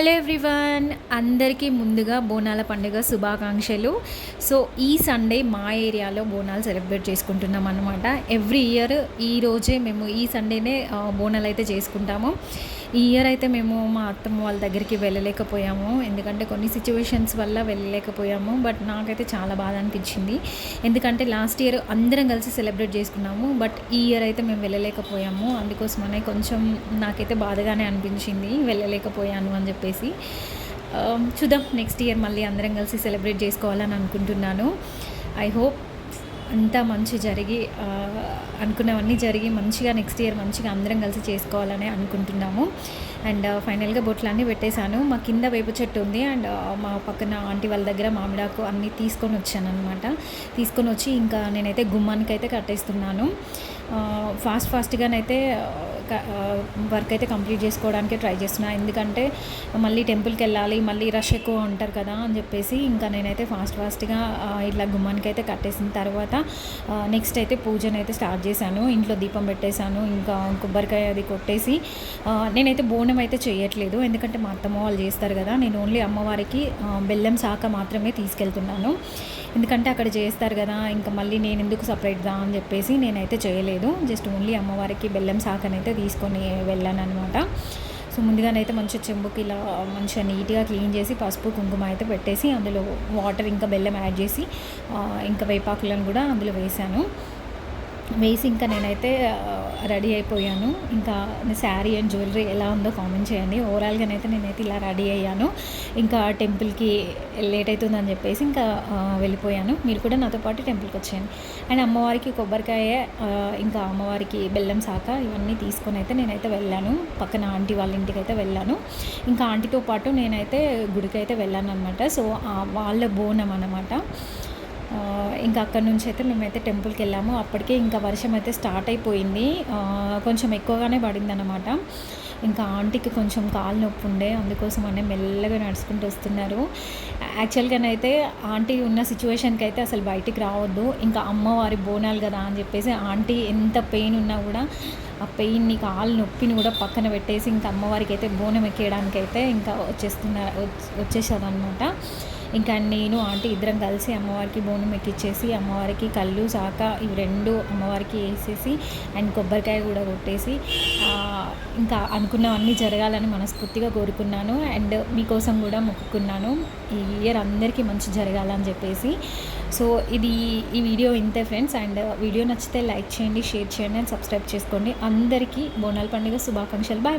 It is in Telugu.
Hello everyone. అందరికీ ముందుగా బోనాల పండుగ శుభాకాంక్షలు. సో ఈ సండే మా ఏరియాలో బోనాలు సెలబ్రేట్ చేసుకుంటున్నాం అనమాట ఎవ్రీ ఇయర్ ఈ రోజే మేము ఈ సండేనే బోనాలు అయితే చేసుకుంటాము. ఈ ఇయర్ అయితే మేము మా అత్తమ్మ వాళ్ళ దగ్గరికి వెళ్ళలేకపోయాము. ఎందుకంటే కొన్ని సిచ్యువేషన్స్ వల్ల వెళ్ళలేకపోయాము. బట్ నాకైతే చాలా బాధ అనిపించింది. ఎందుకంటే లాస్ట్ ఇయర్ అందరం కలిసి సెలబ్రేట్ చేసుకున్నాము. బట్ ఈ ఇయర్ అయితే మేము వెళ్ళలేకపోయాము. అందుకోసమనే కొంచెం నాకైతే బాధగానే అనిపించింది. వెళ్ళలేకపోయాను అని చెప్పేసి um, చూద్దాం నెక్స్ట్ ఇయర్ మళ్ళీ అందరం కలిసి సెలబ్రేట్ చేసుకోవాలని అనుకుంటున్నాను. ఐ హోప్ అంతా మంచి జరిగి uh, అనుకున్నవన్నీ జరిగి మంచిగా నెక్స్ట్ ఇయర్ మంచిగా అందరం కలిసి చేసుకోవాలని అనుకుంటున్నాము. అండ్ ఫైనల్గా uh, బొట్లన్నీ పెట్టేశాను. మా కింద వేప చెట్టు ఉంది. అండ్ uh, మా పక్కన ఆంటీ వాళ్ళ దగ్గర మామిడాకు అన్నీ తీసుకొని వచ్చాను అనమాట తీసుకొని వచ్చి ఇంకా నేనైతే గుమ్మానికి అయితే కట్టేస్తున్నాను ఫాస్ట్ ఫాస్ట్గానైతే వర్క్ అయితే కంప్లీట్ చేసుకోవడానికి ట్రై చేస్తున్నాను ఎందుకంటే మళ్ళీ టెంపుల్కి వెళ్ళాలి మళ్ళీ రష్ ఎక్కువ ఉంటారు కదా అని చెప్పేసి ఇంకా నేనైతే ఫాస్ట్ ఫాస్ట్గా ఇట్లా గుమ్మానికి అయితే కట్టేసిన తర్వాత నెక్స్ట్ అయితే పూజను అయితే స్టార్ట్ చేశాను. ఇంట్లో దీపం పెట్టేశాను ఇంకా కొబ్బరికాయ అది కొట్టేసి నేనైతే బోనం అయితే చేయట్లేదు. ఎందుకంటే మా అత్తమ్మ వాళ్ళు చేస్తారు కదా నేను ఓన్లీ అమ్మవారికి బెల్లం శాఖ మాత్రమే తీసుకెళ్తున్నాను. ఎందుకంటే అక్కడ చేస్తారు కదా ఇంకా మళ్ళీ నేను ఎందుకు సపరేట్గా అని చెప్పేసి నేనైతే చేయలేదు. జస్ట్ ఓన్లీ అమ్మవారికి బెల్లం శాఖనైతే తీసుకొని వెళ్ళాను అనమాట సో ముందుగానైతే మంచిగా చెంబుకి ఇలా మంచిగా నీట్గా క్లీన్ చేసి పసుపు కుంకుమ అయితే పెట్టేసి అందులో వాటర్ ఇంకా బెల్లం యాడ్ చేసి ఇంకా వేపాకులను కూడా అందులో వేసాను వేసి ఇంకా నేనైతే రెడీ అయిపోయాను. ఇంకా శారీ అండ్ జ్యువెలరీ ఎలా ఉందో కామెంట్ చేయండి. ఓవరాల్గానైతే నేనైతే ఇలా రెడీ అయ్యాను. ఇంకా టెంపుల్కి లేట్ అవుతుందని చెప్పేసి ఇంకా వెళ్ళిపోయాను. మీరు కూడా నాతో పాటు టెంపుల్కి వచ్చేయండి. అండ్ అమ్మవారికి కొబ్బరికాయ ఇంకా అమ్మవారికి బెల్లం శాఖ ఇవన్నీ తీసుకొని అయితే నేనైతే వెళ్ళాను. పక్కన ఆంటీ వాళ్ళ ఇంటికి అయితే వెళ్ళాను. ఇంకా ఆంటీతో పాటు నేనైతే గుడికి అయితే వెళ్ళాను అనమాట సో వాళ్ళ బోనం అనమాట ఇంకా అక్కడ నుంచి అయితే మేమైతే టెంపుల్కి వెళ్ళాము. అప్పటికే ఇంకా వర్షం అయితే స్టార్ట్ అయిపోయింది. కొంచెం ఎక్కువగానే పడింది అనమాట ఇంకా ఆంటీకి కొంచెం కాలు నొప్పి ఉండే అందుకోసం అనే మెల్లగా నడుచుకుంటూ వస్తున్నారు. యాక్చువల్గానైతే ఆంటీ ఉన్న సిచ్యువేషన్కి అయితే అసలు బయటికి రావద్దు. ఇంకా అమ్మవారి బోనాలు కదా అని చెప్పేసి ఆంటీ ఎంత పెయిన్ ఉన్నా కూడా ఆ పెయిన్ని కాలు నొప్పిని కూడా పక్కన పెట్టేసి ఇంకా అమ్మవారికి అయితే బోనం ఎక్కేయడానికి అయితే ఇంకా వచ్చేస్తున్నారు వచ్చేసారు అనమాట ఇంకా నేను ఆంటీ ఇద్దరం కలిసి అమ్మవారికి బోనం ఎక్కిచ్చేసి అమ్మవారికి కళ్ళు సాక ఇవి రెండు అమ్మవారికి వేసేసి అండ్ కొబ్బరికాయ కూడా కొట్టేసి ఇంకా అనుకున్నవన్నీ జరగాలని మనస్ఫూర్తిగా కోరుకున్నాను. అండ్ మీకోసం కూడా మొక్కుకున్నాను. ఈ ఇయర్ అందరికీ మంచి జరగాలని చెప్పేసి. సో ఇది ఈ వీడియో ఇంతే ఫ్రెండ్స్. అండ్ వీడియో నచ్చితే లైక్ చేయండి షేర్ చేయండి అండ్ సబ్స్క్రైబ్ చేసుకోండి. అందరికీ బోనాల పండుగ శుభాకాంక్షలు. బాయ్.